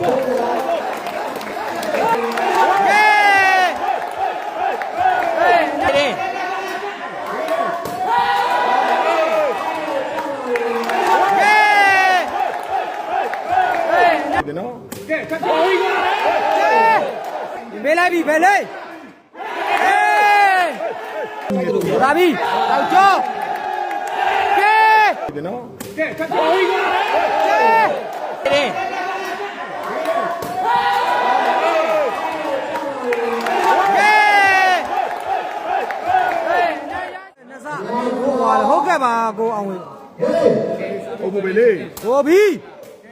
ဒီနော်မေးလိုက်ပြီဘယ်လေးဟေးလာပြီတောက်ကျော်ကဲ ဒီနော် ကဲကဲဟုတ်ကဲ့ပါကိုအောင်ဝေ ဟုတ်ပါပဲလေကိုဘီ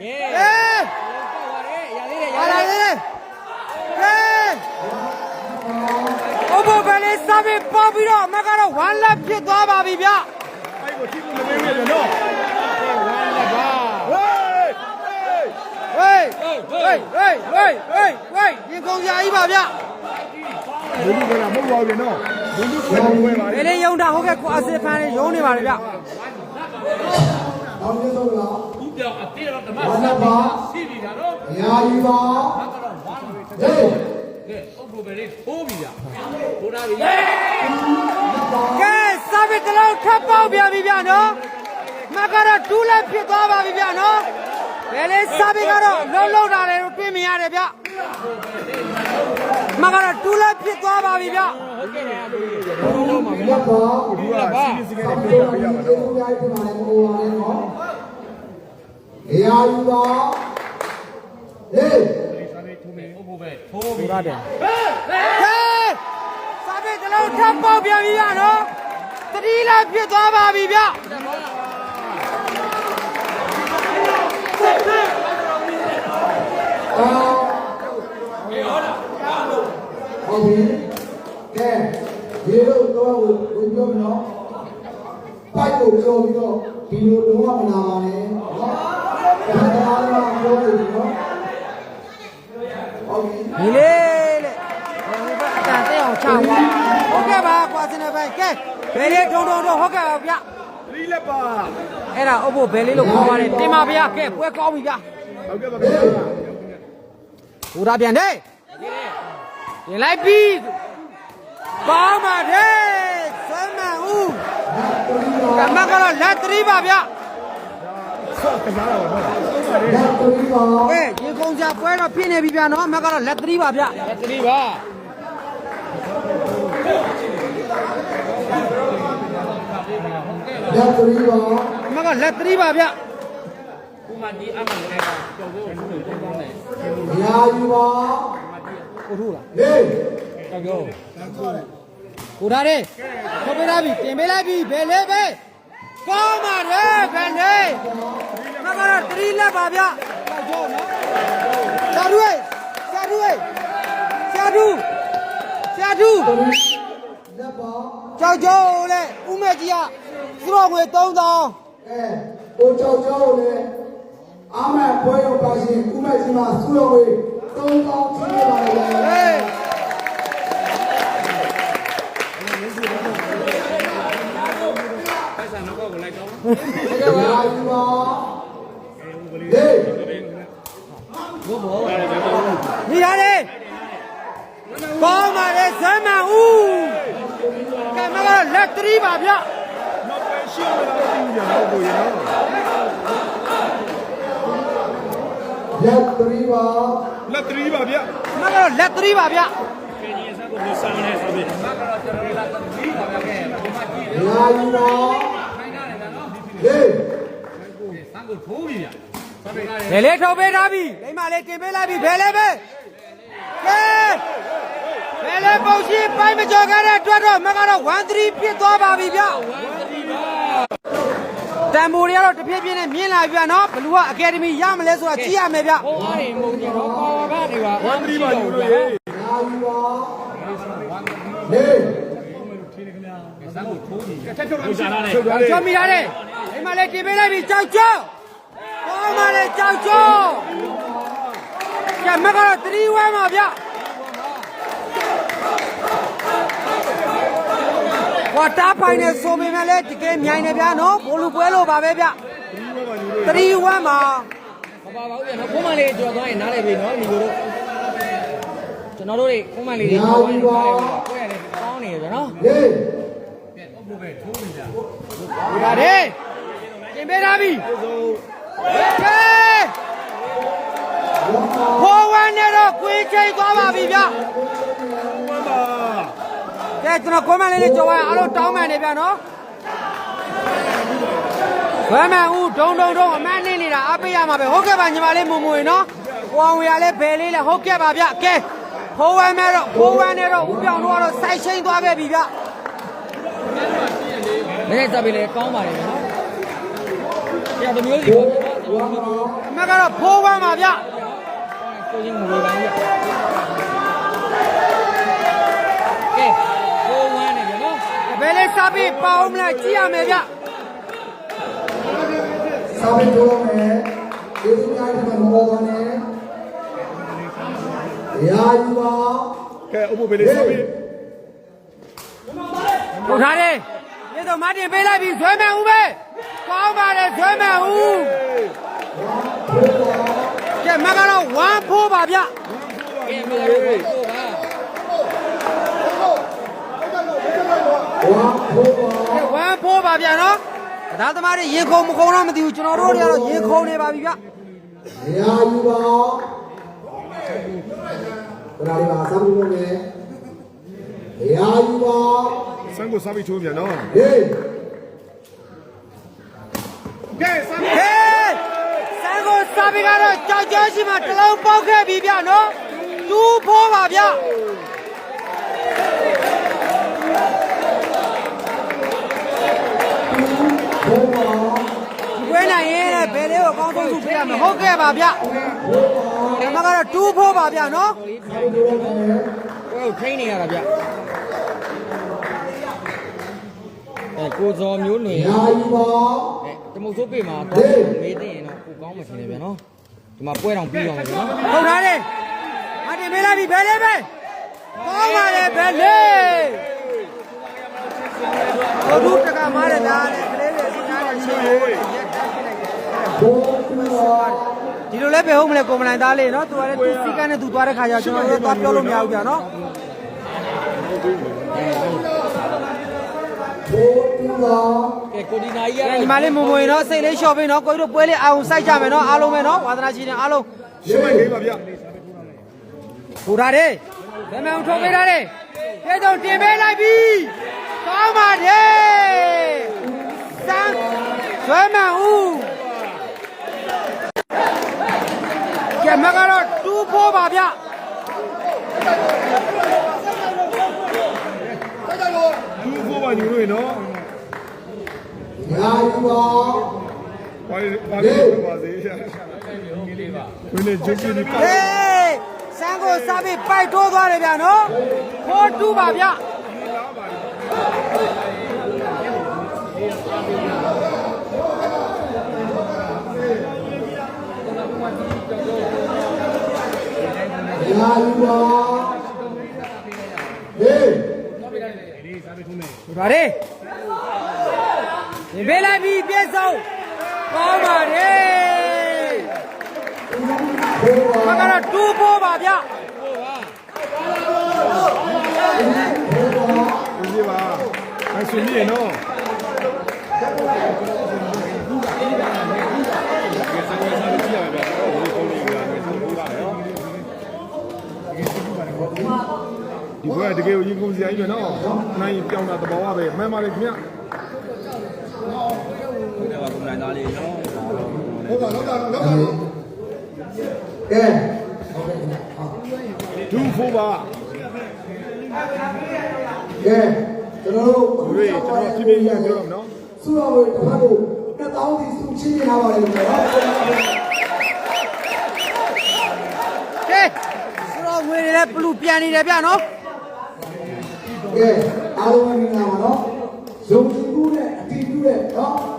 ကဲကဲရလာလေကဲအဘဘလေးစပစ်ပေါပြီးတော့အမကတော့ဝမ်းလက်ဖြစ်သွားပါပြီဗျအဲ့ကိုထိလို့မမေးရနော်ဝေးဝေးဟေးဟေးဟေးဟေးဟေးဟေးရင်ကုန်ကြကြီးပါဗျဘုလူကမဟုတ်ပါဘူးနော်ဘုလူကလည်းဝဲပါလေဘယ်လေးယုံတာဟုတ်ကဲ့ကိုအစစ်ဖန်လေးယုံနေပါလေဗျ နောက်ဆုံးတော့ဘူးပြောင်းအတေးတော့ဓမ္မဘာစာသာပါရှိနေတာတော့ရာယူပါဟေးကဲအုပ်ကိုပဲလေးထိုးပြီလားထိုးတာပြီကဲစပစ်တစ်လုံးထပ်ပေါက်ပြန်ပြီဗျနော်မကတော့တူးလက်ဖြစ်သွားပါပြီဗျနော်ဘယ်လေးစပစ်ကတော့လုံးလုံးတာလည်းတွေ့မြင်ရတယ်ဗျမကတော့တူးလက်ဖြစ်သွားပါပြီဗျလက်ပါဘုရားစီစီကဆောလေးင်းပြေးလို့ရပါဒီတော့ လိုမျိုးပြပါလေကိုပါလေနော်ရာယူပါဟေးအုပ်ကိုပဲထိုးပြီရတယ်ဟေးစပစ်တစ်လုံးထပ်ပေါက်ပြန်ပြီဗျနော်တတိလက်ဖြစ်သွားပါပြီဗျအာဟုတ်ပြီကဲဒီလိုတော့ဝင်ပြောမနော်ပိုက်ကိုပြောပြီးတော့ဒီလိုတော့မနာပါနဲ့နော် ဒါကလည်းပြောနေပြီနော်ဟုတ်ပြီဒီလေးလေဟိုဘက်အတန်တဲ့အောင်ချသွားဟုတ်ကဲ့ပါကွာစနေပိုင်းကဲဘယ်လေးထုံထုံထုံဟုတ်ကဲ့ပါဗျသတိလက်ပါအဲ့ဒါအုပ်ဖို့ဘယ်လေးလို့ခေါ်ပါတယ်တင်ပါဗျာကဲပွဲကောင်းပြီဗျဟုတ်ကဲ့ပါဗျာဟိုဒါပြန်တယ်တင်လိုက်ပြီကောင်းပါတယ်ဆွမ်းမန်ဦးကမကတော့လက်သတိပါဗျ ဆော့ကစားတော့နော်လက်တူပါကဲရေကုန်ကြပွဲတော့ဖြစ်နေပြီဗျနော်အမကတော့လက်သတိပါဗျလက်တလေးပါလက်တူပါအမကလက်သတိပါဗျခုမှဒီအမှန်လည်းကြောက်ဖို့ထိုးထိုးကောင်းတယ်ရာယူပါကိုထူလားဟေးကြောက်ကြောကိုထားတယ်ထုတ်ပေးလိုက်ပြီတင်ပေးလိုက်ပြီဘယ်လေးပဲ ကောင်းပါတယ်ဘယ်လေးအမကတော့သတိလက်ပါဗျကြောက်ကြောနော်ဆရာတို့ဆရာတို့ဆရာတို့ဆရာတို့လက်ပါကြောက်ကြောလေဦးမကြီးကသူတော်ငွေ3000အဲကိုကြောက်ကြောက်လေအာမန်ပွဲရောက်ပါရှင်ဥမဲ့ကြီးမှာစုတော်ဝေးသုံးကောင်းဖြစ်ပါလေ မိရတယ်ကောင်းပါလေဇမ်းမန်ဦးကဲမကတော့လက်သတိပါဗျနောက်ပဲရှင်းလာတော့ပြီးရတော့ကိုရနော်လက်တူပါလက်သတိပါဗျာမကတော့လက်သတိပါဗျကဲဒီအစားကိုမစားနဲ့ဆိုပြီးမကတော့ကျွန်တော်လာတတိပါပဲကဲဒီမှာကြည့်ရာယူပါခိုင်းရတယ် နော်ဟေးစံကိုထိုးပြီလားစံကလည်းဘယ်လေးထုတ်ပေးထားပြီလိမ္မာလေးတင်ပေးလိုက်ပြီဘယ်လေးပဲကဲဘယ်လေးပုံရှိပိုင်းမကြော်ခဲ့တဲ့အတွက်တော့မကတော့13ဖြစ်သွားပါပြီဗျတန်ဖိုးတွေကတော့တပြည့်ပြည့်နဲ့မြင်လာပြီဗျနော်ဘလူကအကယ်ဒမီရမလဲဆိုတာကြည့်ရမယ်ဗျဟိုအားတွေမုံကြတော့ပါဝါကနေပါဝမ်းသတိပါယူလို့ရေရာယူပါဟေးစံကိုထိုးပြီကဲထက်ထုတ်လိုက်ရှာလာတယ်ထုတ်သွားလေကြောက်မိရတယ် လိမ္မာလေးတင်ပေးလိုက်ပြီကြောက်ကြောက်ကောင်းပါလေကြောက်ကြောက်ကဲမကတော့3ဝဲမှာဗျဝါတာဖိုင်နဲ့ဆိုပေမဲ့လည်းတကယ်မြိုင်နေဗျာနော်ဘိုလူပွဲလို့ပါပဲဗျဒီဘက်မှာယူလို့3ဝဲမှာပါပါဦးရနော်ဖုန်းမလေးကြော်သွားရင်နားလည်ပြီနော်ညီကိုတို့ကျွန်တော်တို့တွေဖုန်းမလေးတွေကြော်သွားရင်နားလည်ပြီကိုယ့်ရတယ်ကောင်းနေရနော်လေးဒီပါလေပြ င်ပေးထားပြီကဲဖိုးဝမ်းနဲ့တော့ကွေးချိန်သွားပါပြီဗျဝမ်းပါကဲကျွန်တော်ခွမ်းမလေးလေးကြော်သွားရင်အားလုံးတောင်းမှန်နေဗျနော်ဝမ်းမှန်ဦးဒုံဒုံဒုံအမန်းနေနေတာအားပေးရမှာပဲဟုတ်ကဲ့ပါညီမလေးမုံမွေနော်ကိုအောင်ရလဲဘယ်လေးလဲဟုတ်ကဲ့ပါဗျကဲဖိုးဝမ်းမဲ့တော့ဖိုးဝမ်းနဲ့တော့ဦးပြောင်တို့ကတော့စိုက်ချိန်သွားခဲ့ပြီဗျမင်းတက်ပြီလေကောင်းပါလေနော် ပြတမျိုးစီပေါ့ဝမ်းပါအမကတော့ဖိုးဝမ်းပါဗျကိုချင်းငွေပါဗျကဲဖိုးဝမ်းနေဗျနော်ဘယ်လေးစားပြီးပေါအောင်မလားကြည့်ရမယ်ဗျစာပေတော်မယ်ဒီစများတဲ့မောပါနဲ့ရာယူပါကဲအဖို့ပဲလေးစောပြီးထုတ်ထားတယ်ဒီတော့မတင်ပေးလိုက်ပြီဇွဲမှန်ဦးပဲ ကောင်းပါတယ်ဇွဲမှန်ဦးကဲမကတော့ဝမ်းဖိုးပါဗျကဲမကတော့ဝမ်းဖိုးပါဝါဖို့ပါကဲဝမ်းဖိုးပါဗျနော်ဒါသမားတွေရင်ခုန်မခုန်တော့မသိဘူးကျွန်တော်တို့တွေကတော့ရင်ခုန်နေပါပြီဗျရာယူပါဘရာလီပါစာပေတော်မယ်ရာယူပါစမ်းကိုစားပြီးချိုးပြန်နော်ဟေးကဲစား ဟေးစံကိုစားပြီးကတော့ကြောက်ကြောက်ရှိမှတစ်လုံးပေါက်ခဲ့ပြီဗျနော်တူးဖိုးပါဗျဘုံပါဝဲနိုင်ရင်လည်းဘယ်လေးကိုအကောင်းဆုံးစုပေးရမယ်ဟုတ်ကဲ့ပါဗျဒီမှာကတော့တူးဖိုးပါဗျနော်စာပေတော်မယ်ဟုတ်ထိန်းနေရတာဗျအဲကိုဇော်မျိုးလွင်ရာယူပါအဲတ မုတ်ဆိုးပေမှာတော့မေးသိရင်တော့ကိုကောင်းမှထင်တယ်ဗျနော်ဒီမှာပွဲတော်ပြီးအောင်ဗျနော်ဟုတ်ထားတယ်မတင်မေးလိုက်ပြီဘယ်လေးပဲကောင်းပါလေဘယ်လေးဘုဒ္ဓတကမားတဲ့ဒါနဲ့ကလေးတွေစီးထားတဲ့ချင်းကိုရက်ထားပြလိုက်တယ်ဘုံပါဒီလိုလဲပဲဟုတ်မလဲကိုမနိုင်သားလေးနော်သူကလည်းသူစီကန်းနဲ့သူသွားတဲ့ခါကျကျွန်တော်တို့သွားပြောလို့မရဘူးဗျာနော်ဘုံပါ ကဲကိုဒီနာကြီးကတော့ညီမလေးမမွေနော်စိတ်လေးလျှော့ပေးနော်ကိုကြီးတို့ပွဲလေးအောင်စိုက်ကြမယ်နော်အားလုံးပဲနော်ဝါသနာရှိတဲ့အားလုံးရှင်းမလေးပါဗျထူထားတယ်ဗမန်ထုံပေးထားတယ်ကျေတော့တင်ပေးလိုက်ပြီကောင်းပါတယ်စမ်းဇွဲမန်ဦးကဲမကတော့တူးဖို့ပါဗျသူ့ဖို့ပါညီတို့နော် ရာယူပါပါလေပါလေပါစေရှာဝင်းနေဂျုပ်ကြီးဒီပါဟေးစမ်းကိုစားပြီးပိုက်တိုးသွားတယ်ဗျနော်ခိုးတူးပါဗျရာယူပါဟေးထူထားတယ်တ င်ပေးလိုက်ပြီပြည့်စုံကောင်းပါတယ်ဘုံပါမကတော့တူးဖို့ပါဗျဦးကြီးပါအဲဆွေကြီးနော်ဒီဘက်တကယ်ကိုရင်ကုန်စရာကြီးပဲနော်နိုင်ပြောင်းတာတဘောပါပဲမှန်ပါလေခင်ဗျ ကဲဒူဖိုးပါကဲကျွန်တော်တို့တို့တွေကျွန်တော်ပြပြရပြောတော့နော်စုတော်ဝေတစ်ဖက်ကိုနှစ်တောင်းစီစုချင်းနေထားပါလိမ့်မယ်နော်ကဲဆိုတော့ငွေတွေလည်းပလူပြန်နေတယ်ဗျနော်ကဲအားလုံးမင်္ဂလာပါနော်ယုံကြည်မှုနဲ့အတည်ပြုတဲ့နော်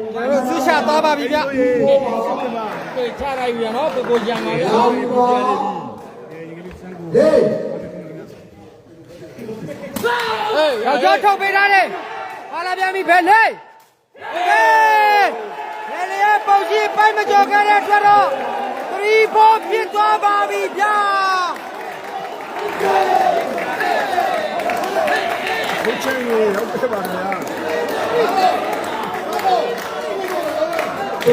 ကျွန်တော်ဆူရှာသွားပါပြီဗျတို့ရေစစ်ကမှာကိုချလိုက်ပြီနော်ကိုကိုကြံပါလေရာယူပါလေဟေးယောက်ျားထုတ်ပေးထားတယ်ဟာလာပြန်ပြီဘယ်လေးကဲဘယ်လေးပုံကြီးပိုက်မကြော်ခဲ့တဲ့အတွက်တော့3 4ဖြစ်သွားပါပြီဗျာဘုချင်ရေဟုတ်ကဲ့ပါဗျာ တ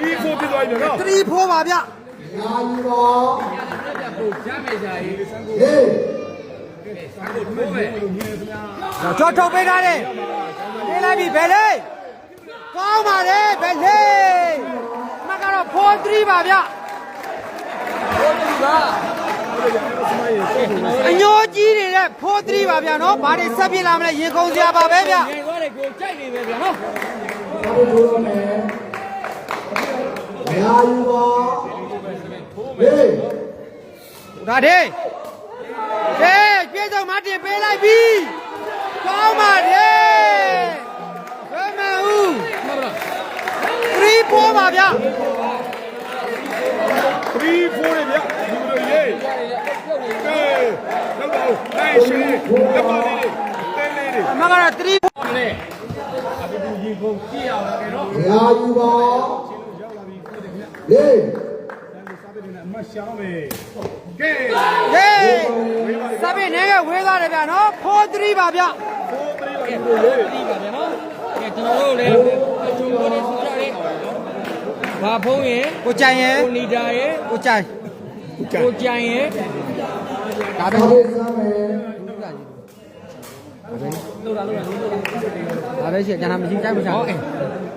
ပီးဖို့ပြသွားပြီနော်3 4ပါဗျရာယူပါကိုကြမ်းမယ်ကြာရေးလေယောက်ျားထုတ်ပေးထားတယ်ပြေးလိုက်ပြီဘယ်လေးကောင်းပါလေဘယ်လေးမကတော့4 3ပါဗျအညိုကြီးနေတဲ့4 3ပါဗျာနော်ဘာတွေဆက်ပြစ်လာမလဲရေကုန်စရာပါပဲဗျငယ်သွားတယ်ကိုကြိုက်နေပဲဗျာနော် ဘာလို့ထိုးရမလဲရာယူပါလေဒါတေးကဲပြေဆုံးမတင်ပေးလိုက်ပြီကောင်းပါတယ်ဘယ်မှဦးမှန်ပါလား3 4ပါဗျာတပီးဖို့ရေဗျဒီလိုရေကဲလောက်ပါဦးဟဲ့ရှင်လက်ပါလေးတဲလေးတွေအမကတော့3လေ အခုဒီရေကုန်ကြည့်ရအောင်ကဲနော်ရာယူပါလေအမရှောင်းမယ်ကဲဟေးစပင်းနေကဝေးသွားတယ်ဗျာနော်4 3ပါဗျာဖို့သေးပါလို့လေဒီပါဗျာနော်ကဲကျွန်တော်တို့လည်းအချိုးကိုနေစကြတယ်ဘာဖုံးရင်ကိုကြိုင်ရဲ့ကိုနီတာရဲ့ကိုကြိုင်ကိုကြံရဲ့ဒါပဲဘာလို့စမ်းမယ်လို့လာလို့လာလို့ ဒါပဲရှိတယ်ကျွန်တော်မရှိကြိုက်မစားဟုတ်ကဲ့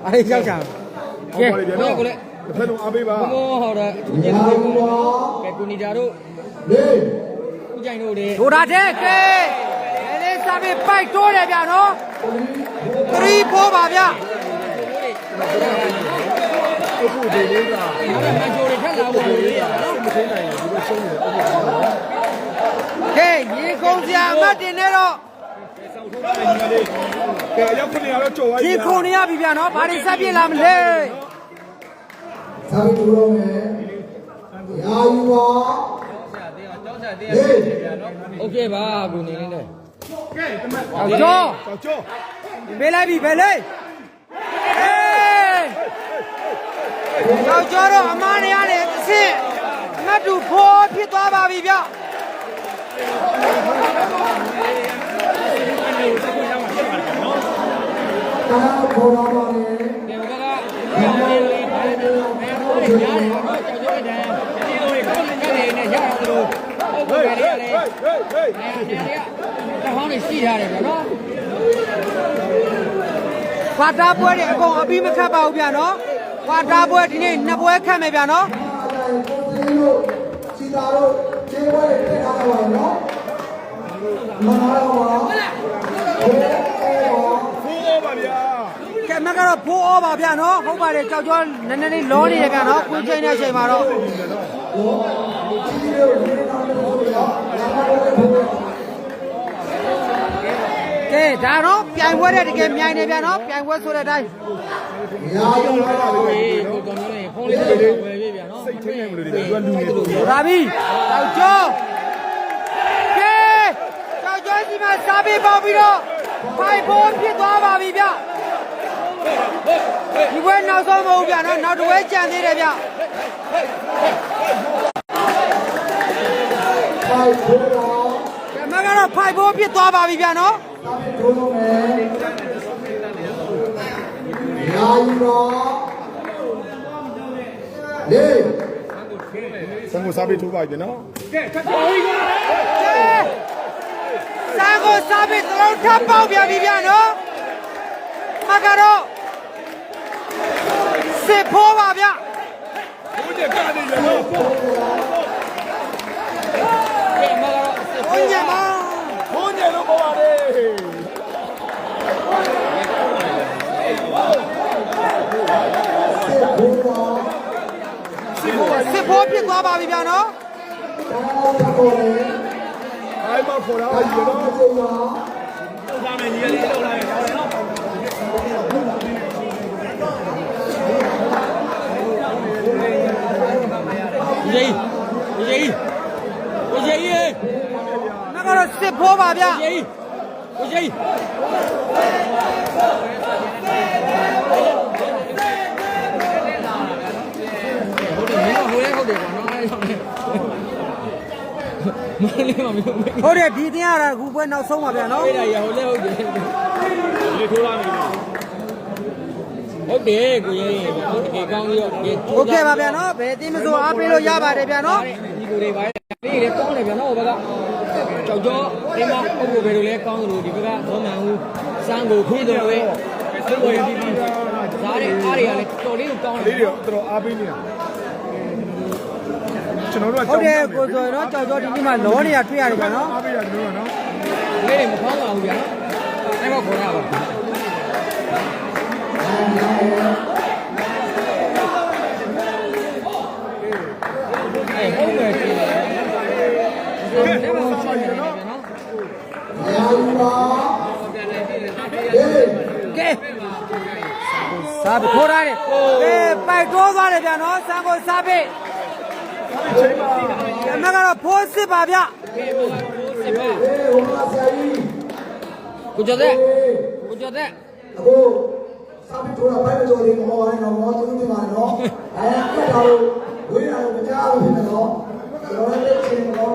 အဲ့ဒီရောက်ချာကဲဗျာနော်ကိုလေတစ်ဖက်လုံးအားပေးပါဘမောဟောတာသူကျင်ရာတို့ယူပါကဲကိုနီတာတို့လေကိုကြိုင်တို့လေဒိုဒါတဲ့ကဲဘယ်လေးစပင်းပိုက်တိုးတယ်ဗျာနော်3 4ပါဗျာအခုဒီလေးကမန်ချိုတွေထက်လာဖို့လေမသိနိုင်ဘူးဒီလိုရှုံးနေတယ်အခုကဲရေကုန်စရာအမတ်တင်နေတော့ ကဲရောက်ခုနေရတော့ကြော်သွားပြီ ရေခုန်နေရပြီဗျာနော်ဘာတွေဆက်ပြစ်လာမလဲ စာပြီးထိုးရမယ်ရာယူပါလေ โอเคပါကိုနေလေးနဲ့ အောင်ကျော် ကြော်ကြော် ပေးလိုက်ပြီဘယ်လေးဟေးအောင်ကျော်တော့အမနေရတယ်တစ်စင်းမတ်တူဖိုးဖြစ်သွားပါ ါ တာခေါ်လာပါလေကဲဘက်ကရောင်းနေလေးဒါလည်းဘယ်လိုရတယ်တော့ကြောက်ကြောက်တဲ့ဒီလိုကိုယ်ကနေနဲ့ရအောင်လို့ဟုတ်ကဲ့လေလေဟေးဟေးဟေးအဲဒီကတဟောင်းနေရှိထားတယ်ဗျာနော်ကွာတာပွဲတွေအကုန်အပြီးမခတ်ပါဘူးဗျာနော်ကွာတာပွဲဒီနေ့နှစ်ပွဲခတ်မယ်ဗျာနော်အားတိုင်းကိုသိလို့စီတာတို့ခြေဝဲထည့်ထားတာပါနော်မနာတော့ပါဘယ်အော် ဖိုးတော့ပါဗျာ ကဲမကတော့ဖိုးဩပါဗျာနော်ဟုတ်ပါတယ်ကြောက်ကြောနည်းနည်းလေးလောနေရဗျာနော်ခွင်းချိန်တဲ့အချိန်မှာတော့ဒီလိုဒီလိုတော့လို့ပြောတာဘာလို့လဲဘယ်လိုကဲဒါတော့ပြိုင်ပွဲတဲ့တကယ်မြိုင်နေဗျာနော်ပြိုင်ပွဲဆိုတဲ့အတိုင်းရာယူပါလေအေးကိုတော်မျိုးလေးဖုန်းလေးတွေဝယ်ပေးဗျာနော်စိတ်ထိနေမလို့ဒီကလူနေလို့လာပြီကြောက်ကြောကဲကြောက်ကြောစီမှာစားပေးပေါပြီးတော့ဖိုင်ဖို့ဖြစ်သွားပါပြီဗျာ ဒီပွဲနောက်ဆုံးမဟုတ်ဗျာနော်နောက်တစ်ပွဲကြံသေးတယ်ဗျာဖိုက်ထိုးတော့ကဲမကတော့ဖိုင်ဖို့ဖြစ်သွားပါပြီဗျာနော်စာပြီးထိုးလို့မယ်ရာယူပါလေဆန်ကိုစားပြီးထိုးပါပြီနော်စားကိုစားပြီးသလုံးထပ်ပေါက်ပြန်ပြီဗျာနော်မကတော့ စစ်ဖိုးပါဗျာဘုန်းကြီးကနေရတော့ ကဲမကတော့ ဘုန်းကြီးမ ဘုန်းကြီးလို့ပြောပါလေ ထိုးတော့ စစ်ဖိုးဖြစ်သွားပါပြီဗျာနော် တာခေါ်လေ အား တိုင်းမှာခေါ်တာကြီးတော့ အချိန်မှာ လာမယ်ညီလေးလောက်လာမယ်ကျောင်းတယ်နော်ဒီကြီးဒီကြီးဒီကြီး မက တော့စစ်ဖိုးပါဗျ ဒီကြီးဒီကြီးဟုတ်တယ်မင်းဟိုရဲဟုတ်တယ်ကွာနော်အဲ့ရောက်နေမလေးမမင်း ဟုတ်တယ်ဒီတင်းရတာအခုပွဲနောက်ဆုံးပါဗျနော် ပြေးတာရဟိုလဲဟုတ်တယ်ဒီထိုးလာနေဟုတ်တယ်ကိုကြီးဟုတ်တယ်ကောင်းပြီးတော့ဒီ โอเคပါဗျနော်ဘယ်တင်းမစိုးအားပေးလို့ရပါတယ်ဗျနော် ဒီကိုတွေပါလေလေကောင်းတယ်ဗျနော်ဟိုဘက်က ကြောက်ကြောအိမ်မှာအုပ်ကိုဘယ်လိုလဲကောင်းတယ်လို့ဒီဘက်ကဘောမှန်ဦးစမ်းကိုခွေးတယ်ပဲသူ့ကိုရပြီးပြီးဓာတ်တွေအားတွေကလည်းတော်လေးကိုကောင်းတယ်လေးတွေတော်တော်အားပေးနေတာကျွန်တော်တို့ကဟုတ်တယ်ကိုဆိုရင်တော့ကြောက်ကြောဒီနေ့မှလောနေရတွေ့ရတယ်ဗျနော်အားပေးရတယ်ကျွန်တော်ကနော်လေးတွေမကောင်းပါဘူးဗျာအဲ့တော့ခေါ်ရပါအဲ့ဟုတ်မယ်ရှင်တယ်ဒီမှာဆောင်းနေတယ်နော် ရာယူပါဟေး ကဲ စားပြီးခိုးရတယ်ကဲပိုက်တိုးသွားတယ်ဗျနော်စံကိုစားပြီးအမကတော့ဖိုးစစ်ပါဗျဟေးဟိုမှာဆရာကြီးကိုကျော်တဲ့ကိုကျော်တဲ့အခုစာပြီးထိုးတာဘိုက်မကျော်လေးမောပါနဲ့တော့မောသူတို့ပြန်ပါနော်အဲကတ်တာလို့ဝေးတာလို့မကြားဘူးဖြစ်နေတော့ကျွန်တော်လည်းသိချင်တော့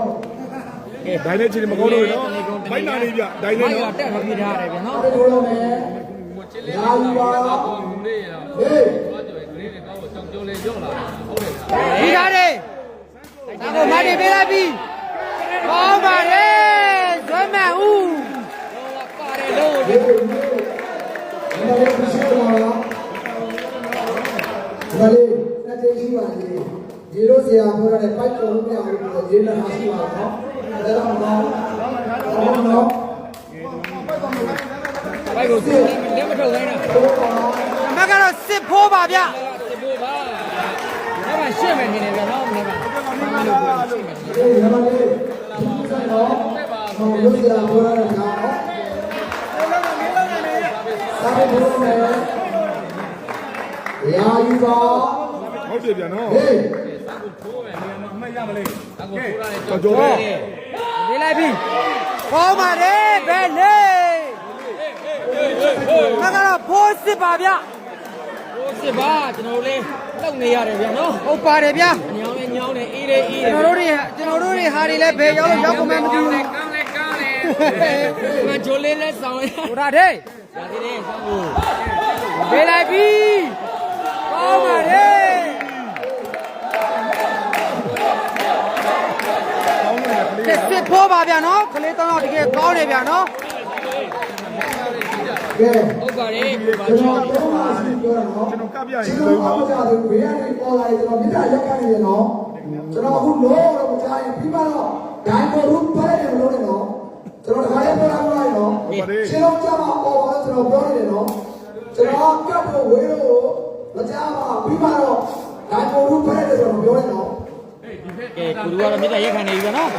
ဒိုင်းနဲ့ချင်းမကောင်းလို့နော်ဘိုက်နာလေးပြဒိုင်းနဲ့မိုက်ကနော်တက်ထားပြထားတယ်ဗျာနော် အဲ့ဒါထိုးတော့မယ်ရာယူပါဟေးဒီထားတယ်စံကိုမတ်တင်ပေးလိုက်ပြီကောင်းပါတယ်ဇွမ်းမန်ဦးပါတယ်လို့ဟေးဒီမှာလည်းပြရှိတော့လားဒါလေးတက်ကြည့်ရှိပါလေဒီလိုဆရာပြောတဲ့ပိုက်တော်လို့ပြောလို့ဒီနေ့မှရှိပါတော့ဒါတော့တော့တော့တော့ ဘိုက်ကိုလက်မထုတ်နိုင်တာအမကတော့စစ်ဖိုးပါဗျစစ်ဖို့ပါအဲ့မှာရှင်းမယ်နေတယ်ဗျာနော်မနေ့ကဒီမှာလေးဒီဆိုင်တော့ဟိုလို့ဆရာပြောတဲ့ကောင်နော်စာပေဘုရားနဲ့ရာယူပါဟုတ်တယ်ဗျာနော်ဟေးကြောက်ကြောပဲပေးလိုက်ပြီကောင်းပါတယ်ဘယ်လေ အမကတော့ဖိုးစစ်ပါဗျစစ်ပါကျွန်တော်လေးလောက်နေရတယ်ဗျာနော်ဟုတ်ပါတယ်ဗျညောင်းနေညောင်းနေအေးလေးအေးကျွန်တော်တို့တွေကျွန်တော်တို့တွေဟာတွေလည်းဘယ်ရောက်လို့ရောက်ကုန်မှမသိဘူးကောင်းလေကောင်းလေမဂျိုလေးလက်ဆောင်ရဟိုဒါတဲ့သေးတယ်ဆောင်းကိုပေးလိုက်ပြီကောင်းပါတယ်ကောင်းတယ်ကလေးစစ်စစ်ဖိုးပါဗျနော်ကလေးတောင်းတော့တကယ်ကောင်းတယ်ဗျနော် ကဲဟုတ်ပါတယ်ကိုပါကျွန်ချောတော်တော့မရှိပြောတာနော်ကျွန်တော်ကပ်ပြရင်ကျွန်တော်အောက်ကြတယ်ဘေးကနေပေါ်လာတယ်ကျွန်တော်မြစ်တာရက်ကနေရနော်ကျွန်တော်အခုလို့တော့မကြားရင်ပြီးမှတော့ဒိုင်ကိုရူဖဲတယ်မလို့နဲ့နော်ကျွန်တော်တခါလေးပြောလိုက်ပါနော်ရှင်းလုံးကြမှာပေါ်ပါကျွန်တော်ပြောနေတယ်နော်ကျွန်တော်ကပ်ဖို့ဝေးလို့မကြားပါပြီးမှတော့ဒိုင်ကိုရူဖဲတယ်ကျွန်တော်ပြောနေနော်ကဲကိုလူကတော့မြစ်တာရက်ခံနေပြီဗျာနော်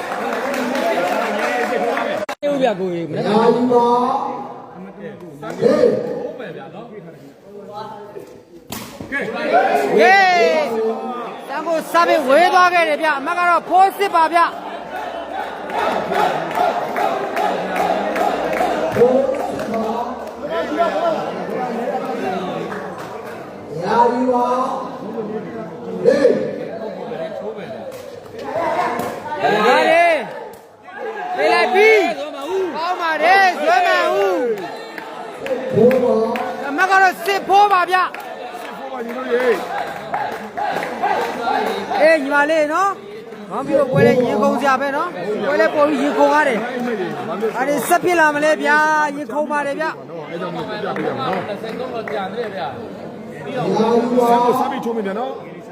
တေးဥပြကိုကြီးမနေ့ကရာယူပါ ဟေးဟေးတန်ကိုစားပြီးဝေးသွားခဲ့တယ်ဗျအမကတော့ဖိုးစစ်ပါဗျ ရာယူပါဟေး ဟာလေပေးလိုက်ပြီ သောမဦး ကောင်းပါတယ်ဇွမ်းမန်ဦး ဘိုးပါ အမကတော့စစ်ဖိုးပါဗျ ဖိုးပါညီတို့ရေ အေးညီမလေးနော်ဘာဖြစ်လို့ပွဲလဲ ရင်ခုန်စရာပဲနော်ပွဲလဲပေါ်ပြီးရင်ခုန်ရတယ်အဲ့မိတ်တွေဘာလို့အဲ့ဒီဆက်ဖြစ်လာမလဲဗျာရင်ခုန်ပါတယ်ဗျနော်အဲ့ကြောင့်မျိုးပြပြရအောင်နော်ရာယူပါဆမ်းကိုစားပြီးချိုးမိပြန်နော်ဟေးဇ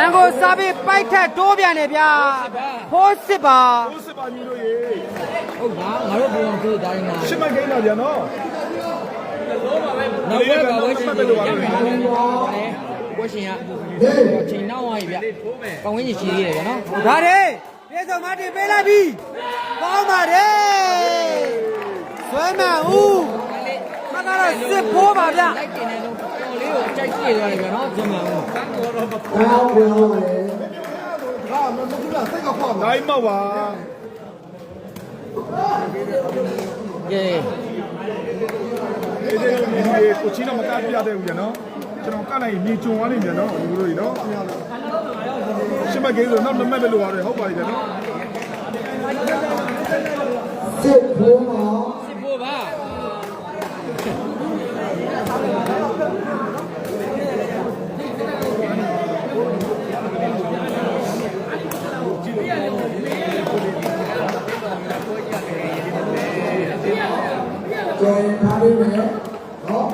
န်ကိုစားပြီးပိုက်ထက်တိုးပြန်တယ်ဗျာဖိုးစစ်ပါဖိုးစစ်ပါညီတို့ရေဟုတ်ပါငါတို့ဘုံသူ့တိုင်းမှာရှစ်မိုက်ကိန်းလာပြန်နော်နောက်ဘက်ကဝဲရှင်တွေရမယ် နော်ဝဲရှင်ကချိန်နောက်သွားပြီဗျကောင်းဝင်းကြီးရှိသေးတယ်ဗျနော်ဒါတွေပြေဆုံးမတင်ပေးလိုက်ပြီကောင်းပါတယ်ဆွဲမှန်ဦးမကတော့စစ်ဖိုးပါဗျလိုက်တင်နေတော့တော်လေးကိုကြိုက်ကြည့်သွားတယ်ဗျနော်ဇွန်မှန်ဦးဘာလို့ပြောရလဲနိုင်မောက်ပါကဲဒီဒီဒီကိုချင်းတော့မကပြရတဲ့ဦးရနော် ကျွန်တော်ကနိုင်မြေကြုံသွားနေမြန်နော်ဒီလိုကြီးနော်ရှင်းမကင်းဆိုနောက်နမက်ပဲလိုရတယ်ဟုတ်ပါပြီနော်စစ်ဖို့မှာစစ်ဖို့ပါ ကျော်ရင်ထားပေးမယ်နော်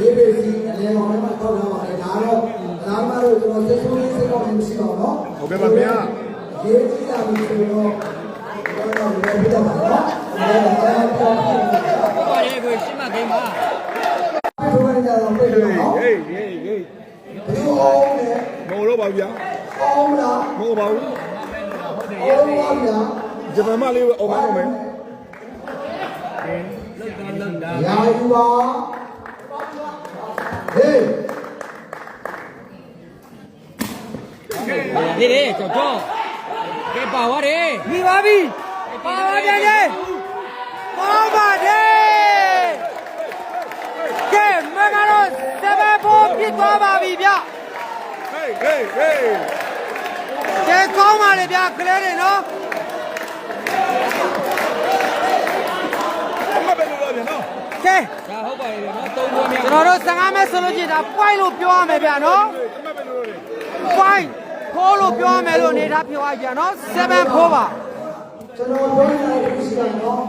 ABC အလဲမောင်လည်းမထောက်ထားပါနဲ့ဒါတော့ဒါမှတော့ကျွန်တော်စိတ်ဆိုး လေးစိတ်ကောင်းနေမရှိပါဘူးနော်ဟုတ်ကဲ့ပါဗျာရေးကြည့်ရပြီဆိုတော့ကျွန်တော်လည်းပြတ်ပါနော်ဒါတော့ကျွန်တော်ပြောပြဟုတ်ပါတယ်ကိုရှင်းမသိမ်းပါဘယ်လိုလဲကြတော့ပြတ်ဟေးပါနော်ဟေးဟေးဟေးဒီအောင်လေမဟုတ်တော့ပါဗျာအောင်လားမဟုတ်ပါဘူးအောင်ပါဗျာဂျပန်မလေးအောင်အောင်မယ် ရာယူပါဟေး ဒီလေကြောက်ကြောကဲပါသွားတယ် မိပါပြီပါပါပြန်လေကောင်းပါတယ်ကဲမကတော့စပ ယ်ဖိုးပြစ်သွားပါပြီဗျဟေးဟေးဟေးကဲကောင်းပါလေဗျကလေးတွေနော်အမပဲလိုတော့ဗျာနော်ကဲဒါဟုတ်ပါတယ်ဗျနော်သုံးပွဲများကျွန်တော်တို့15မဲဆိုလို့ရှိရင်ဒါ point လို့ပြောရမယ်ဗျနော်အမပဲလိုတော့တယ် point 4လို့ပြောရမယ်လို့အနေထားပြောရပြန်နော်7 4ပါကျွန်တော်ပြောနေတာရှိတယ်နော်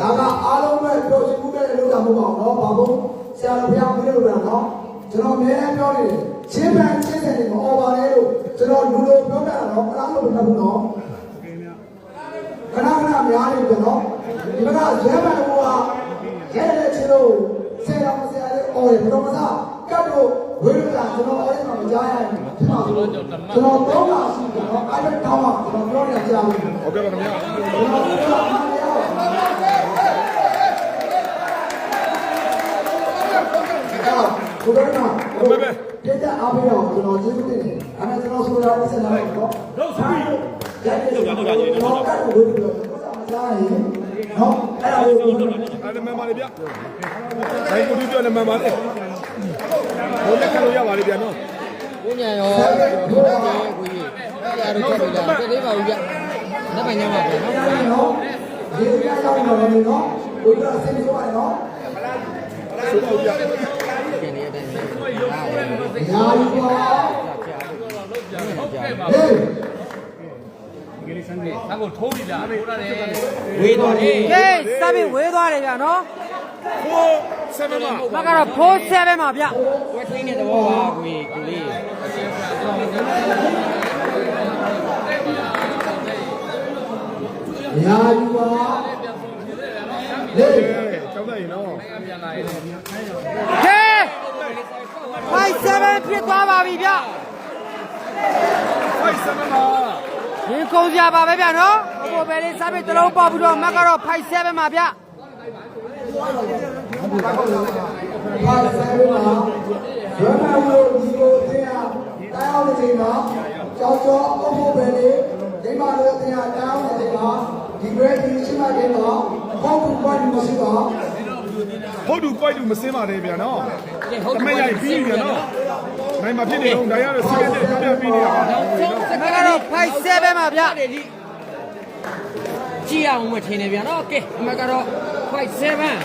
ဒါကအားလုံးပဲပြောချင်မှုပဲလို့တာမဟုတ်ပါဘူးနော်ဘာလို့ဆရာတော်ဘုရားပြောလို့လဲနော် ကျွန်တော်အများအားပြောနေတယ်ချင်းပန်ချင်းစင်တွေမအော်ပါနဲ့လို့ကျွန်တော်လူလိုပြောတာတော့အားလုံးမတတ်ဘူးနော်ခဏခဏများနေပြီနော်ဒီကရဲဘန်ဟိုကရဲတဲ့ချင်းလို့ဆရာတော်ဆရာလေးအော်တယ်ဘယ်တော့မှကတ်တော့ဝေးလို့လာကျွန်တော်အော်ရမှာမကြားရဘူးဖြစ်ပါဘူးကျွန်တော်တော့ပါရှိတယ်နော်အဲ့ဒါတောင်းပါကျွန်တော်ပြောနေတာကြားဘူးဟုတ်ကဲ့ပါဗျာကျွန် ဘုရားကဘုရားကတက်တဲ့အားပေးတော့ကျွန်တော်ကျေးဇူးတင်တယ်အဲ့ဒါကျွန်တော်ဆိုတာပြဿနာတော့တော့ဆိုပြီးရတယ်ကျွန်တော်ကတော့ကတ်ကိုဝေးပြီးတော့မစားရင်နော်အဲ့ဒါကိုအဲ့ဒါမှန်ပါလေဗျာဘိုင်ကိုဒီပြောနေမှန်ပါလေဘိုးလက်ခံလို့ရပါလေဗျာနော်ဘုညာရောဘုရားကိုကြီးဆရာတို့ချက်လို့ရတယ်သေးပါဘူးဗျလက်ပိုင်ညမှာဗျနော်အဲ့ဒါနော်ဒီကရောက်နေတယ်နော်ဘုရားဆင်းဆိုရနော်ဆိုတော့ဗျာပြန်နေတဲ့အတိုင်း ညာယူပါဟေးဝေးသွားတယ်ကဲစပင်ဝေးသွားတယ်ဗျနော်ဖိုးဆယ်မမမကတော့4 7ပါဗျဝက်ထရင်းတဲ့သဘောပါကိုကြီးကိုလေးညာယူပါဟေးကျောင်းသားရင်နော်ကဲ 5 7ဖြစ်သွားပါပြီဗျဖိုက်ဆယ်မမရင်ကုန်ကြပါပဲဗျနော်ဟိုပဲလေးစပင်တစ်လုံးပေါက်ပြီးတော့မကတော့5 7ပါဗျပါဆိုင်ပါရမဝိဒီကိုတင်အားတောင်းနေချိန်မှာကြောက်ကြောအုပ်ဖို့ပဲလေဒီမှာလို့တင်အားတောင်းနေချိန်မှာဒီဘက်ဒီရှိမှတင်တော့ဟောက်ဘူးပါဒီမရှိပါဟုတ်တူကိုက်တူမစင်းပါနဲ့ဗျာနော်ကဲ ဟုတ်အမေရိုက်ပြီးပြီနော်နိုင်မှာဖြစ်နေတော့ဒါရတော့စီးတဲ့ပြပြပြီးနေတာနောက်ဆုံးစမကားကတော့5 7ပါဗျတယ်ဒီကြည့်အောင်မထင်နေဗျာနော်ကဲအမကတော့5 7စာပြီး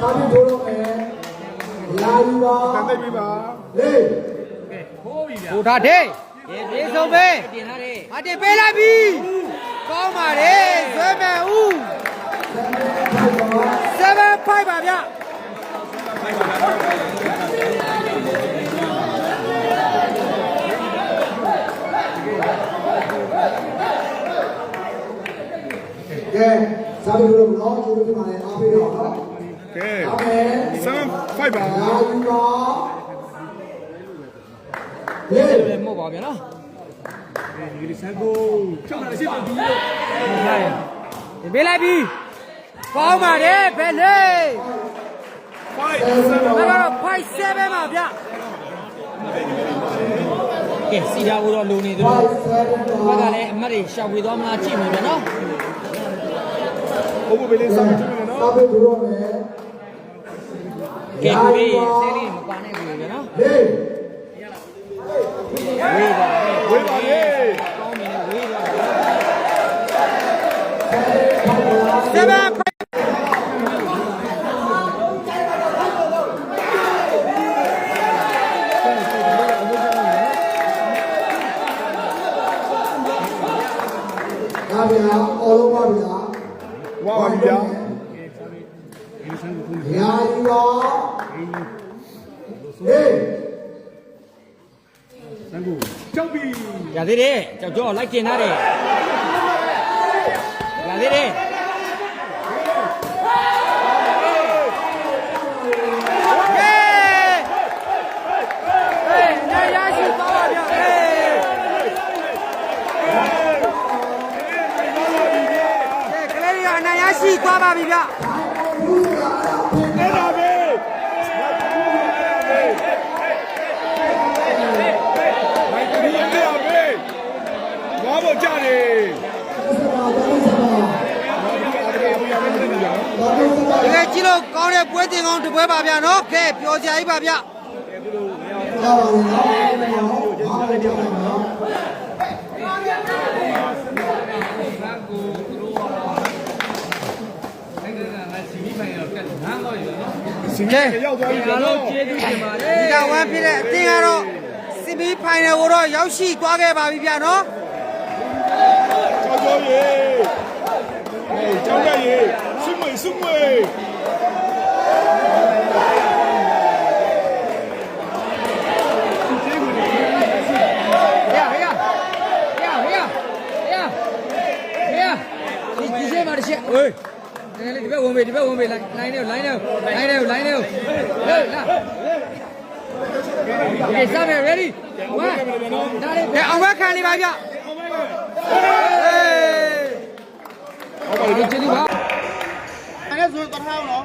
ထိုးတော့မယ်လာယူပါတန်သိပြီပါဟေးဟိုဒါဒေးပြေဆုံးပဲတင်ထားတယ်အတင်ပေးလိုက်ပြီကောင်းပါတယ်ဇွဲမဲ့ဦး7 5ပါဗျ ကဲစာပြီးထိုးတော့နော်ကျေးဇူးတင်ပါတယ်အားပေးတော့နော်ကဲအားမယ်7 5ပါလာယူပါပါဗျာနော်ဒီစံကိုဖြုတ်တာရှိတယ်ဒီလိုဟုတ်ကဲ့ဒီပေးလိုက်ပြီကောင်းပါတယ်ဘယ်လေး 5ဒါကတော့5 7ပါဗျကဲစီတာကိုတော့လုံနေသလို5 7ဘက်ကလည်းအမတ်တွေရှောက်ဝေသွားမလားကြည့်မယ်ဗျာနော်ဘိုးဘိုးလေးစမ်းကြည့်မယ်နော်စာပေဒူရောမယ်ကဲကိုလေးဆဲလေးမပါနဲ့ကိုဗျာနော်လေဝေးပါဝေးပါလေကောင်းပြီနဲ့ဝေးပါ7 ဒါဗျာအော်လုံးပါဗျာဝါပါဗျာရာယူပါဟေးစံကိုကြောက်ပြီရသေးတယ်ကြောက်ကြောလိုက်ကျင်ထားတယ်ရသေးတယ် ဟေးဟေးနေရရှိသွားပါဗျဟေးကဲကလေးတွေကအနိုင် ရရှိသွားပါပြီဗျအဲ့ဒါပဲမိုက်ဒီအဲ့ဒါပဲဝါဘောကြတယ်စပါဘာလို့စပါအားရပါဘူးရမယ်နော်ဘာလို့စပါတကယ်ကြည့်လို့ကောင်းတဲ့ပွဲတင်ကောင်းတစ်ပွဲပါဗျာနော်ကဲပျော်စရာကြီးပါဗျ ဒါပါဘူးနော်ဘာလို့ ကြောက်လဲနော်စင်ကြီးရောက်သွားပြီအားနော်လုံးကျေးဇူးတင်ပါတဒီယ်ကဝမ်းဖြစ်တဲ့အသင်းကတော့စီမီဖိုင်နယ်ကိုတော့ရောက်ရှိသွားခဲ့ပါပြီဗျာနော်ကြောက်ကြောရေဟေးကြောက်ရရေစွမွေစွမွေဟေး က်ဝင်ပြီဒီဘက်ဝင်ပြီလိုင်းနေလိုင်းနေလိုင်းနေလိုင်းနေဟေးလာဒီစမယ် ready ဝါဒါလေးဘယ်အောင်ဘခံနေပါဗျဟေးဟုတ်ပါပြီကျေးဇူးပါအဲ့ဒါဆိုရင်တထားအောင်နော်